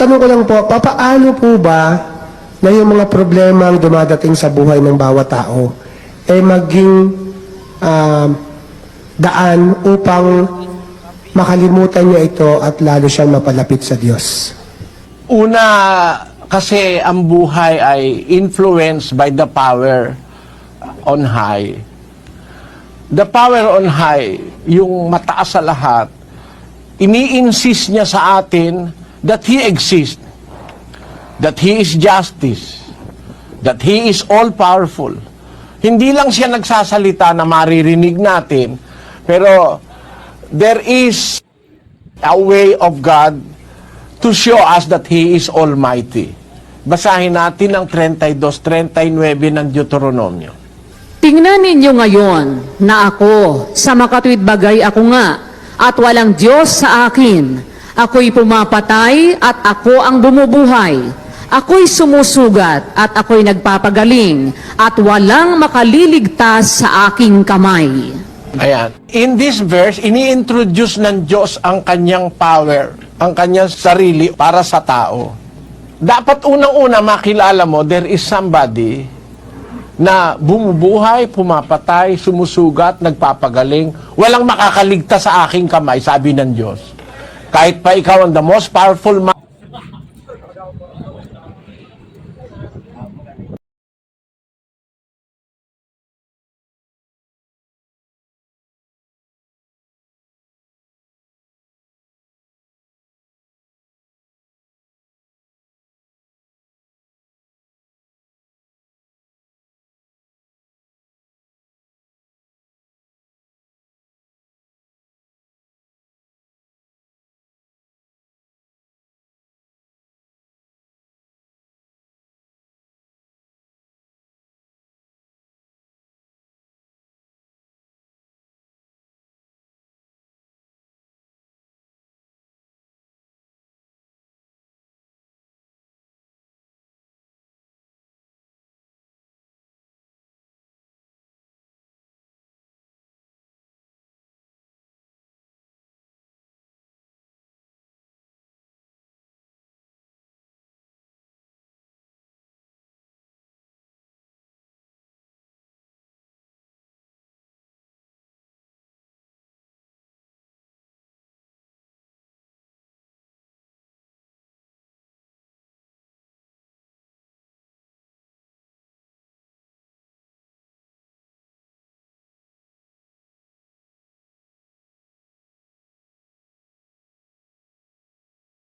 tanong ko lang po, papaano po ba na yung mga problema ang dumadating sa buhay ng bawat tao ay maging ah, daan upang makalimutan niya ito at lalo siyang mapalapit sa Diyos? Una, kasi ang buhay ay influenced by the power on high. The power on high, yung mataas sa lahat, ini-insist niya sa atin that He exists, that He is justice, that He is all-powerful. Hindi lang siya nagsasalita na maririnig natin, pero there is a way of God to show us that He is Almighty. Basahin natin ang 32-39 ng Deuteronomio. Tingnan ninyo ngayon na ako, sa makatuwid bagay ako nga, at walang Diyos sa akin. Ako'y pumapatay at ako ang bumubuhay. Ako'y sumusugat at ako'y nagpapagaling at walang makaliligtas sa aking kamay. Ayan. In this verse, ini-introduce ng Diyos ang kanyang power, ang kanyang sarili para sa tao. Dapat unang-una makilala mo, there is somebody na bumubuhay, pumapatay, sumusugat, nagpapagaling, walang makakaligtas sa aking kamay, sabi ng Diyos. Kahit pa ikaw ang the most powerful man